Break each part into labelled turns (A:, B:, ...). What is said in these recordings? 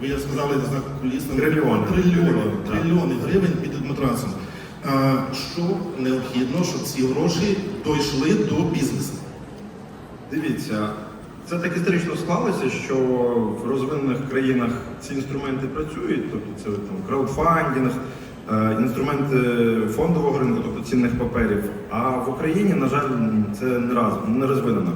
A: ви сказали не знаю, кулісно.
B: Трильйони.
A: Трильйони, гривень під матрасом. Що необхідно, щоб ці гроші дійшли до бізнесу?
B: Дивіться, це так історично склалося, що в розвинених країнах ці інструменти працюють, тобто це там краудфандинг, е, інструменти фондового ринку, тобто цінних паперів. А в Україні, на жаль, це не раз не розвинено.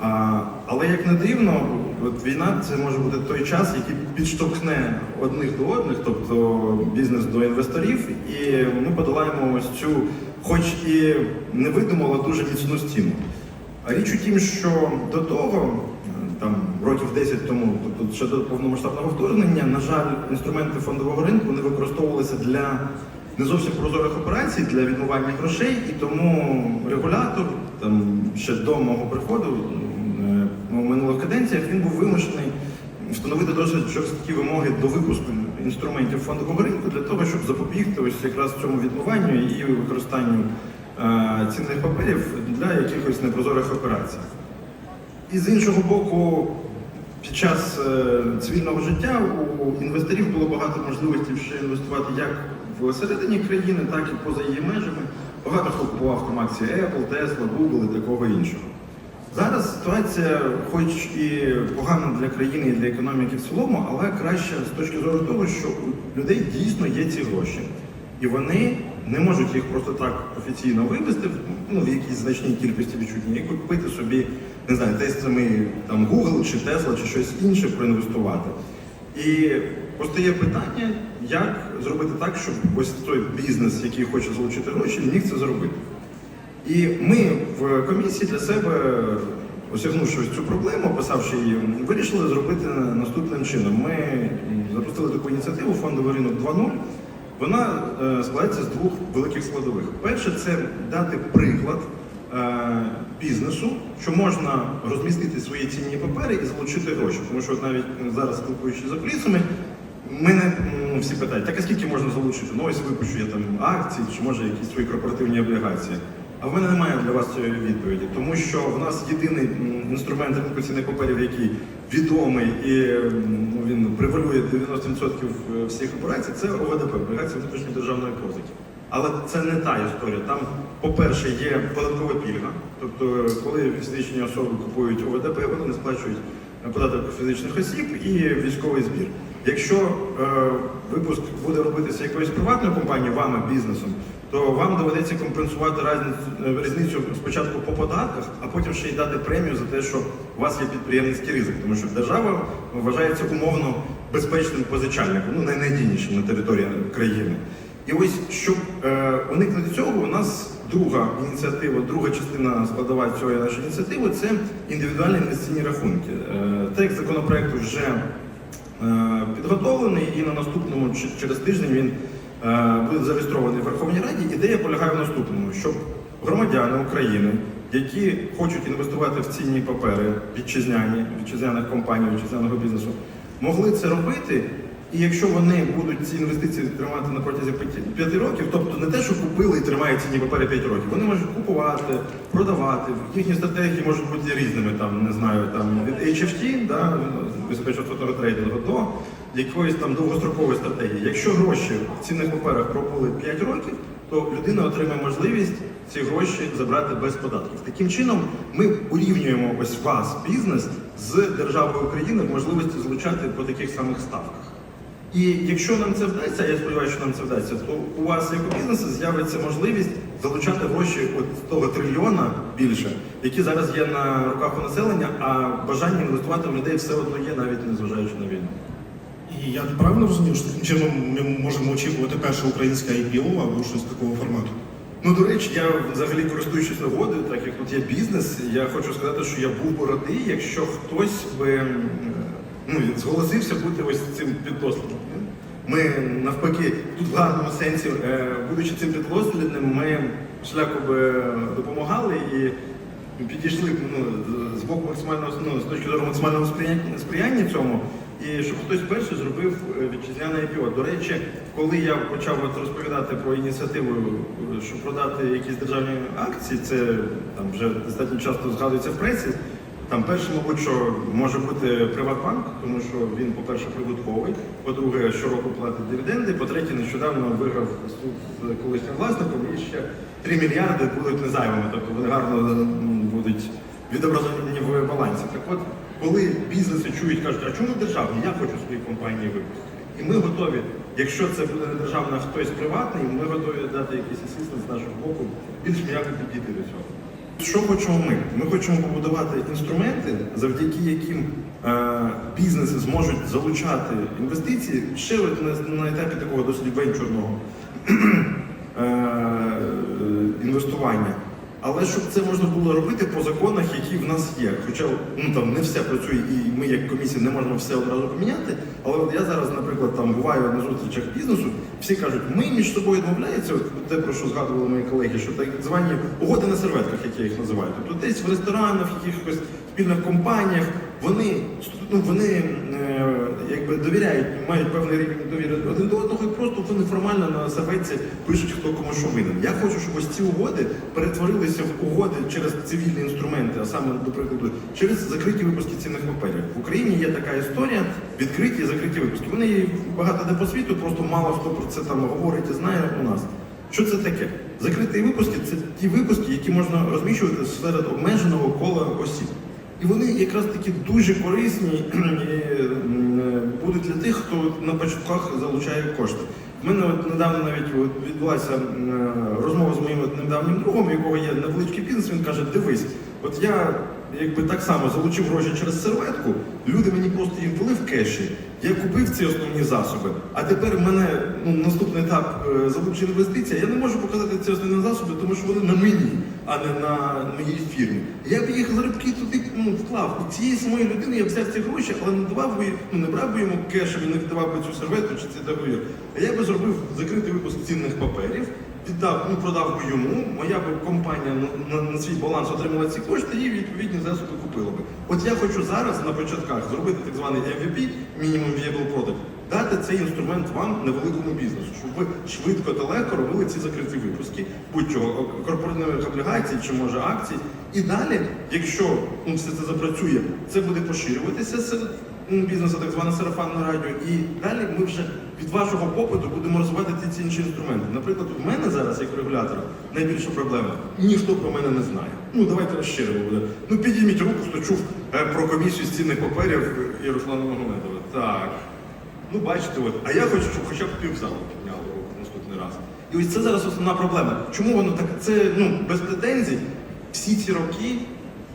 B: А, але як не дивно, от війна це може бути той час, який підштовхне одних до одних, тобто бізнес до інвесторів, і ми подолаємо ось цю, хоч і невидиму, але дуже міцну стіну. А річ у тім, що до того, там років 10 тому, тобто ще до повномасштабного вторгнення, на жаль, інструменти фондового ринку не використовувалися для не зовсім прозорих операцій, для відмивання грошей, і тому регулятор там ще до мого приходу минулих каденціях він був вимушений встановити досить жорсткі вимоги до випуску інструментів фондового ринку для того, щоб запобігти ось якраз цьому відмиванню і використанню е, цінних паперів для якихось непрозорих операцій. І з іншого боку, під час е, цивільного життя у інвесторів було багато можливостей ще інвестувати як всередині країни, так і поза її межами. Багато хто купував там акції Apple, Tesla, Google і такого іншого. Зараз ситуація, хоч і погана для країни і для економіки в цілому, але краща з точки зору того, що у людей дійсно є ці гроші. І вони не можуть їх просто так офіційно вивести ну, в якійсь значній кількості відчутні, і купити собі, не знаю, десь самий там Google чи Tesla чи щось інше проінвестувати. І постає питання, як зробити так, щоб ось той бізнес, який хоче залучити гроші, міг це зробити. І ми в комісії для себе, осягнувши цю проблему, описавши її, вирішили зробити наступним чином. Ми запустили таку ініціативу фондовий ринок 2.0. Вона е, складається з двох великих складових. Перше це дати приклад е, бізнесу, що можна розмістити свої цінні папери і залучити гроші. Тому що навіть зараз спілкуючись за кулісами, Мене всі питають, так а скільки можна залучити? Ну ось випущу я там акції, чи може якісь свої корпоративні облігації. А в мене немає для вас цієї відповіді, тому що в нас єдиний інструмент ринку цінних паперів, який відомий і ну, він превалює 90% всіх операцій, це ОВДП, облігації внутрішньої державної позики. Але це не та історія. Там, по-перше, є податкова пільга. Тобто, коли фізичні особи купують ОВДП, вони не сплачують податок фізичних осіб і військовий збір. Якщо е, випуск буде робитися якоюсь приватною компанією, вами, бізнесом, то вам доведеться компенсувати різницю, різницю спочатку по податках, а потім ще й дати премію за те, що у вас є підприємницький ризик, тому що держава вважається умовно безпечним позичальником, ну найнадійнішим на території країни. І ось щоб е, уникнути цього, у нас друга ініціатива, друга частина складова цієї нашої ініціативи це індивідуальні інвестиційні рахунки. Е, текст законопроекту вже е, підготовлений і на наступному через тиждень він е, зареєстрований в Верховній Раді. Ідея полягає в наступному, щоб громадяни України, які хочуть інвестувати в цінні папери вітчизняні, вітчизняних компаній, вітчизняного бізнесу, могли це робити. І якщо вони будуть ці інвестиції тримати на протязі 5 років, тобто не те, що купили і тримають цінні папери 5 років, вони можуть купувати, продавати. Їхні стратегії можуть бути різними, там не знаю, там від HFT, да, високочастотного трейдингу, до якоїсь там довгострокової стратегії. Якщо гроші в цінних паперах пробули 5 років, то людина отримає можливість ці гроші забрати без податків. Таким чином, ми урівнюємо ось вас, бізнес, з державою України в можливості залучати по таких самих ставках. І якщо нам це вдасться, я сподіваюся, що нам це вдасться, то у вас, як у бізнесу, з'явиться можливість залучати гроші от з того трильйона більше, які зараз є на руках у населення, а бажання інвестувати в людей все одно є, навіть незважаючи на війну.
A: І я правильно розумію, що таким чином ми можемо очікувати перше українське IPO або щось такого формату?
B: Ну, до речі, я взагалі користуючись нагодою, так як тут є бізнес, я хочу сказати, що я був би радий, якщо хтось би ну, зголосився бути ось цим піддослідним. Ми навпаки, тут в гарному сенсі, е, будучи цим піддослідним, ми шляху би допомагали і підійшли ну, з боку максимального ну, з точки зору максимального сприяння цьому. І щоб хтось перший зробив е, вітчизняне IPO. До речі, коли я почав розповідати про ініціативу, е, щоб продати якісь державні акції, це там вже достатньо часто згадується в пресі. Там перше, мабуть, що може бути Приватбанк, тому що він, по-перше, прибутковий, по-друге, щороку платить дивіденди, по-третє, нещодавно виграв суд з колишнім власником і ще 3 мільярди будуть незайвими, тобто вони гарно будуть відображені в балансі. Так от, коли бізнеси чують, кажуть, а чому державні? Я хочу свої компанії випустити. І ми готові, якщо це буде державна, хтось приватний, ми готові дати якийсь асистент з нашого боку, більш м'яко підійти до цього. Що хочемо ми? Ми хочемо побудувати інструменти, завдяки яким е, бізнеси зможуть залучати інвестиції ще на, на етапі такого досить венчурного е, інвестування. Але щоб це можна було робити по законах, які в нас є. Хоча ну там не все працює, і ми як комісія не можемо все одразу поміняти. Але от я зараз, наприклад, там буваю на зустрічах бізнесу, всі кажуть, ми між собою домовляємося, те, про що згадували мої колеги, що так звані угоди на серветках, як я їх називаю. Тобто десь в ресторанах, якихось спільних компаніях, вони ну вони е, якби довіряють, мають певний рівень довіри один до одного, і просто вони формально на серветці пишуть, хто кому що винен. Я хочу, щоб ось ці угоди перетворилися в угоди через цивільні інструменти, а саме, до прикладу, через закриті випуски цінних паперів. В Україні є така історія, відкриті і закриті випуски. Вони є багато де по світу, просто мало хто про це там говорить і знає у нас. Що це таке? Закриті випуски це ті випуски, які можна розміщувати серед обмеженого кола осіб. І вони якраз таки дуже корисні і будуть для тих, хто на початках залучає кошти. У мене от недавно навіть відбулася розмова з моїм недавнім другом, у якого є невеличкий бізнес. Він каже: дивись, от я якби так само залучив гроші через серветку, люди мені просто їм ввели в кеші. Я купив ці основні засоби, а тепер в мене ну, наступний етап е, залучення інвестицій. Я не можу показати ці основні засоби, тому що вони на мені, а не на моїй фірмі. Я б їх заробки туди ну, вклав. У цієї самої людини я взяв ці гроші, але не давав би, ну, не брав би йому кешем і не віддавав би цю серветку чи цей договір. А я би зробив закритий випуск цінних паперів. Віддав, ну продав би йому, моя б компанія на, на, на свій баланс отримала ці кошти і відповідні засоби купила би. От я хочу зараз на початках зробити так званий MVP, Minimum Viable Product, дати цей інструмент вам невеликому бізнесу, щоб ви швидко та легко робили ці закриті випуски, будь-чого корпоративних облігацій чи може акцій. І далі, якщо ну, все це запрацює, це буде поширюватися серед бізнесу, так зване сарафанне радіо. І далі ми вже від вашого попиту будемо розвивати ті ці інші інструменти. Наприклад, у мене зараз, як регулятора, найбільша проблема ніхто про мене не знає. Ну давайте розщиримо буде. Ну підійміть руку, хто чув е, про комісію з цінних паперів Ярослава Магомедова. Так. Ну бачите, от. А я хочу, щоб хоча б півзалу підняли руку наступний раз. І ось це зараз основна проблема. Чому воно так? Це ну без претензій. Всі ці роки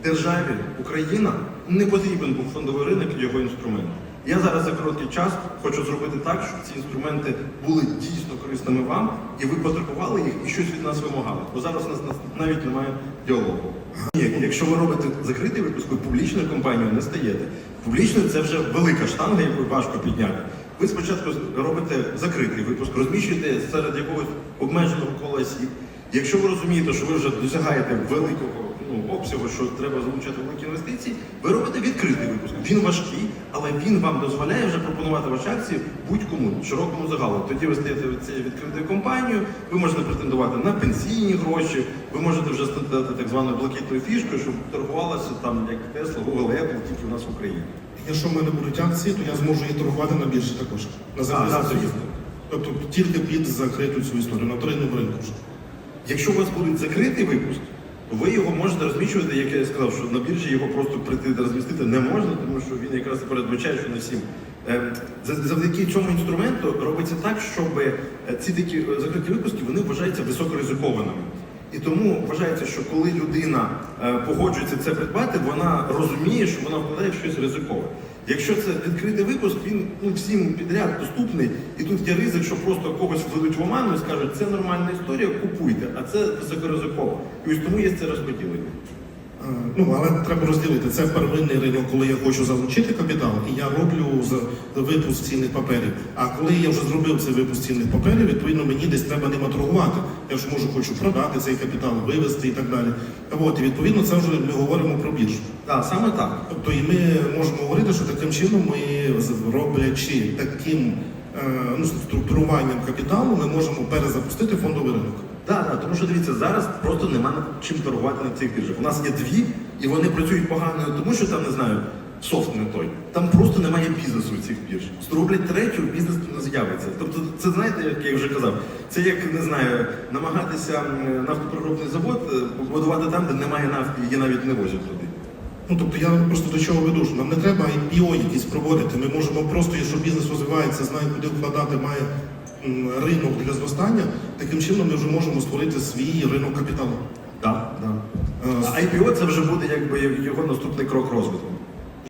B: державі Україна не потрібен був фондовий ринок і його інструмент. Я зараз за короткий час хочу зробити так, щоб ці інструменти були дійсно корисними вам, і ви потребували їх і щось від нас вимагали. Бо зараз у нас нас навіть немає діалогу. Ні, якщо ви робите закритий випуск, ви публічною компанією не стаєте. Публічною це вже велика штанга, яку важко підняти. Ви спочатку робите закритий випуск, розміщуєте серед якогось обмеженого кола осіб. Якщо ви розумієте, що ви вже досягаєте великого ну, обсягу, що треба залучати великі інвестиції, ви робите відкритий випуск. Він важкий, але він вам дозволяє вже пропонувати ваші акції будь-кому, широкому загалу. Тоді ви стаєте цією відкритою компанією, ви можете претендувати на пенсійні гроші, ви можете вже стати так званою блакитною фішкою, щоб торгувалося там як Tesla, Google, Apple, тільки у нас в Україні.
A: Якщо в мене будуть акції, то я зможу її торгувати на біржі також. На
B: звісно.
A: Тобто тільки під закриту цю історію, на вторинному ринку.
B: Якщо у вас буде закритий випуск, ви його можете розміщувати, як я сказав, що на біржі його просто прийти розмістити не можна, тому що він якраз передбачає, що не всім. Ем, Завдяки цьому інструменту робиться так, щоб е, ці такі е, закриті випуски вони вважаються високоризикованими. І тому вважається, що коли людина е, погоджується це придбати, вона розуміє, що вона вкладає щось ризикове. Якщо це відкритий випуск, він ну, всім підряд доступний, і тут є ризик, що просто когось введуть в оману і скажуть, це нормальна історія, купуйте, а це високоризиково. І ось тому є це розподілення.
A: Е, Ну, але треба розділити. Це первинний ринок, коли я хочу залучити капітал, і я роблю за випуск цінних паперів. А коли я вже зробив цей випуск цінних паперів, відповідно мені десь треба ними торгувати. Я ж можу хочу продати цей капітал, вивести і так далі. От, і відповідно це вже ми говоримо про біржу.
B: Так, саме так.
A: Тобто і ми можемо говорити, що таким чином ми роблячи таким е, ну, структуруванням капіталу, ми можемо перезапустити фондовий ринок.
B: Так, так, тому що дивіться, зараз просто нема над чим торгувати на цих біржах. У нас є дві І вони працюють погано, тому що там не знаю, софт не той. Там просто немає бізнесу цих бірж. Зроблять третю, бізнес не з'явиться. Тобто, це знаєте, як я вже казав, це як не знаю, намагатися м, нафтопереробний завод е, побудувати там, де немає нафти, її навіть не возять туди.
A: Ну тобто я просто до чого веду, що нам не треба IPO якісь проводити. Ми можемо просто, якщо бізнес розвивається, знає, куди вкладати, має ринок для зростання. Таким чином ми вже можемо створити свій ринок капіталу.
B: Так, так.
A: Е,
B: А IPO це вже буде якби його наступний крок розвитку.